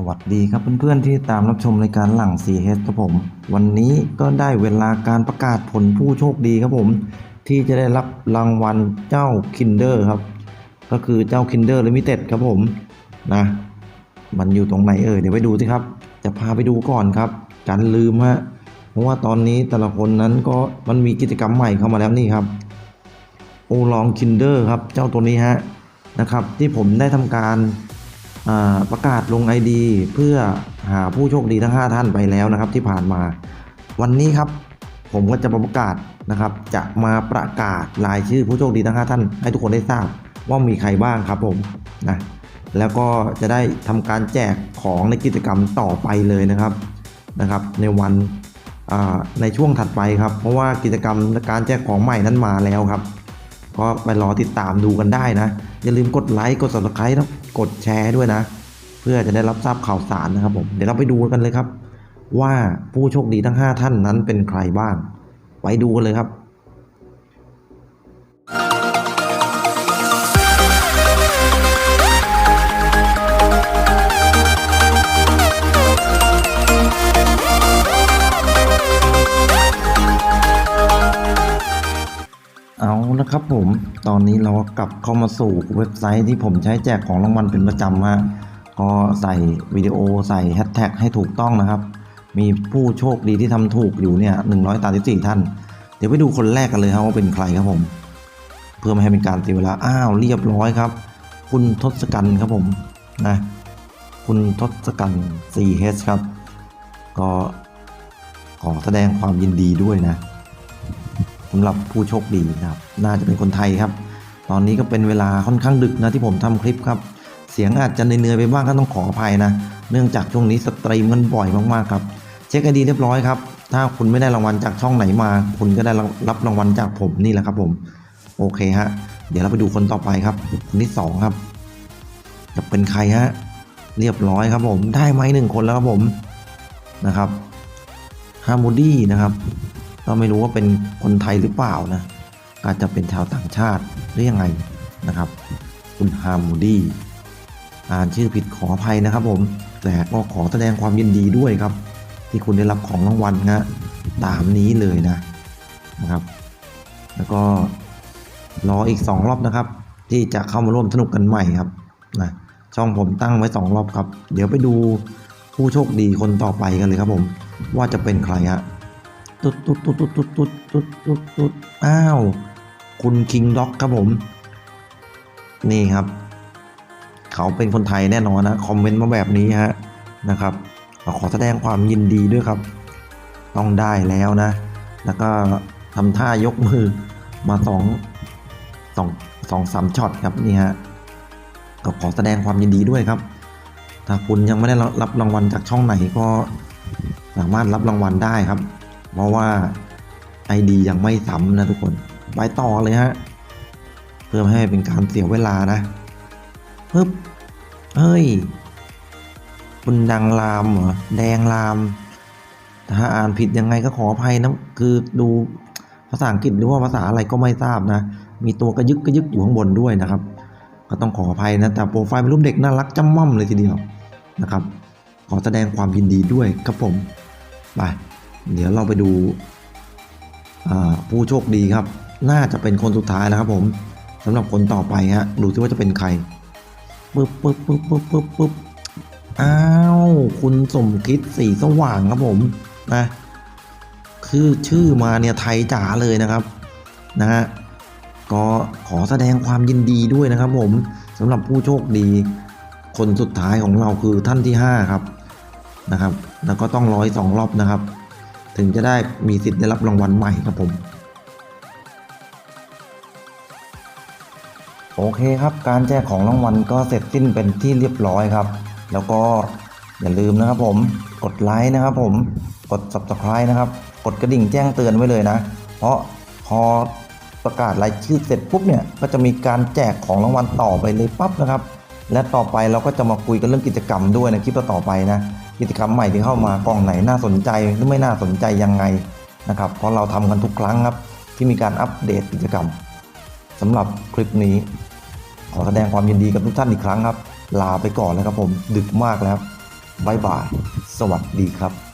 สวัสดีครับเพื่อนๆที่ตามรับชมรายการหลัง 4H ครับผม วันนี้ก็ได้เวลาการประกาศผลผู้โชคดีครับผม ที่จะได้รับรางวัลเจ้า Kinder ครับ ก็คือเจ้า Kinder Limited ครับผมนะ มันอยู่ตรงไหนเอ่ยเดี๋ยวไปดูสิครับ จะพาไปดูก่อนครับกันลืมฮะเพราะว่าตอนนี้แต่ละคนนั้นก็มันมีกิจกรรมใหม่เข้ามาแล้วนี่ครับโอลองคินเดอร์ครับเจ้าตัวนี้ฮะนะครับ ที่ผมได้ทำการ ประกาศลง ID เพื่อหาผู้โชคดีทั้ง 5 ท่านไปแล้วนะครับ ที่ผ่านมา วันนี้ครับผมก็จะประกาศนะครับ จะมาประกาศรายชื่อผู้โชคดีทั้ง 5 ท่าน ให้ทุกคนได้ทราบว่ามีใครบ้างครับผมนะแล้วก็จะได้ทำการแจกของในกิจกรรมต่อไปเลยนะครับนะครับ ในวันในช่วงถัดไปครับ เพราะว่ากิจกรรมการแจกของใหม่นั้นมาแล้วครับ ก็ไปรอติดตามดูกันได้นะ อย่าลืมกดไลค์กด subscribe แล้วกดแชร์ด้วยนะ เพื่อจะได้รับทราบข่าวสารนะครับผมเดี๋ยวเราไปดูกันเลยครับ ว่าผู้โชคดีทั้ง 5 ท่านนั้นเป็นใครบ้าง ไปดูกันเลยครับ ครับผม ตอนนี้เราก็กลับเข้ามาสู่เว็บไซต์ที่ผมใช้แจกของรางวัลเป็นประจำฮะก็ใส่วิดีโอใส่แฮชแท็กให้ถูกต้องนะครับ มีผู้โชคดีที่ทำถูกอยู่เนี่ยหนึ่งร้อยตาสี่ท่าน เดี๋ยวไปดูคนแรกกันเลยครับว่าเป็นใครครับผม เพื่อไม่ให้เป็นการเสียเวลา อ้าวเรียบร้อยครับ คุณทศกัณฐ์ครับผมนะ คุณทศกัณฐ์ 4H ครับ ก็ขอแสดงความยินดีด้วยนะ สำหรับผู้โชคดีนะครับน่าจะเป็นคนไทยครับ ตอนนี้ก็เป็นเวลาค่อนข้างดึกนะที่ผมทำคลิปครับ เสียงอาจจะเหนื่อยๆไปบ้างก็ต้องขออภัยนะ เนื่องจากช่วงนี้สตรีมกันบ่อยมากๆครับ เช็คไอดีเรียบร้อยครับถ้าคุณไม่ได้รางวัลจากช่องไหนมา คุณก็ได้รับรางวัลจากผมนี่แหละครับ ผม โอเคฮะ เดี๋ยวเราไปดูคนต่อไปครับ คนที่สองครับ จะเป็นใครฮะ เรียบร้อยครับ ผม ได้ไหมหนึ่งคนแล้วครับผม นะครับฮาร์โมดี้นะครับ ก็ไม่รู้ว่าเป็นคนไทยหรือเปล่านะอาจจะเป็นชาวต่างชาติหรือยังไงนะครับ คุณฮาร์โมดี้อ่านชื่อผิดขออภัยนะครับผม แต่ก็ขอแสดงความยินดีด้วยครับ ที่คุณได้รับของรางวัลนะตามนี้เลยนะนะครับ แล้วก็รออีก 2 รอบนะครับ ที่จะเข้ามาร่วมสนุกกันใหม่ครับนะช่องผมตั้งไว้ 2 รอบครับ เดี๋ยวไปดูผู้โชคดีคนต่อไปกันเลยครับผม ว่าจะเป็นใครฮะ ตุ๊ดตุ๊ดตุ๊ดตุ๊ดตุ๊ดตุ๊ดตุ๊ดตุ๊ดตุ๊ดอ้าว คุณคิงด็อกครับผม นี่ครับ เขาเป็นคนไทยแน่นอนนะ คอมเมนต์มาแบบนี้ฮะนะครับขอแสดงความยินดีด้วยครับ ต้องได้แล้วนะ แล้วก็ทำท่ายกมือมาสองสองสองสามช็อตครับนี่ฮะก็ขอแสดงความยินดีด้วยครับ ถ้าคุณยังไม่ได้รับรางวัลจากช่องไหนก็สามารถรับรางวัลได้ครับ เพราะว่า ID ยังไม่ซ้ำนะทุกคนไปต่อเลยฮะเพื่อไม่ให้เป็นการเสียเวลานะปึ๊บเฮ้ย คุณดังรามเหรอแดงรามถ้าอ่านผิดยังไงก็ขออภัยนะคือดูภาษาอังกฤษหรือว่าภาษาอะไรก็ไม่ทราบนะ มีตัวกระยึกกระยึกอยู่ข้างบนด้วยนะครับ ก็ต้องขออภัยนะ แต่โปรไฟล์เป็นรูปเด็กน่ารักจำม่อมเลยทีเดียวนะครับ ขอแสดงความยินดีด้วยครับผม ไป เดี๋ยวเราไปดูผู้โชคดีครับ น่าจะเป็นคนสุดท้ายแล้วครับผมสำหรับคนต่อไปฮะดูซิว่าจะเป็นใครปึ๊บปึ๊บปึ๊บปึ๊บปึ๊บปึ๊บอ้าวคุณสมคิดสีสว่างครับผมนะคือชื่อมาเนี่ยไทยจ๋าเลยนะครับนะฮะก็ขอแสดงความยินดีด้วยนะครับผมสำหรับผู้โชคดี คนสุดท้ายของเราคือท่านที่ 5 ครับนะครับ แล้วก็ต้องร้อยสองรอบนะครับ ถึงจะได้มีสิทธิ์ได้รับรางวัลใหม่ครับผม โอเคครับ การแจกของรางวัลก็เสร็จสิ้นเป็นที่เรียบร้อยครับ แล้วก็อย่าลืมนะครับผมกดไลค์นะครับผมกด subscribe นะครับ กดกระดิ่งแจ้งเตือนไว้เลยนะ เพราะพอประกาศรายชื่อเสร็จปุ๊บเนี่ยก็จะมีการแจกของรางวัลต่อไปเลยปั๊บนะครับ และต่อไปเราก็จะมาคุยกันเรื่องกิจกรรมด้วยในคลิปต่อไปนะ กิจกรรมใหม่ที่เข้ามากล่องไหนน่าสนใจหรือไม่น่าสนใจยังไงนะครับเพราะเราทำกันทุกครั้งครับที่มีการอัปเดตกิจกรรมสำหรับคลิปนี้ ขอแสดงความยินดีกับทุกท่านอีกครั้งครับ ลาไปก่อนแล้วครับผมดึกมากแล้วบายบาย สวัสดีครับ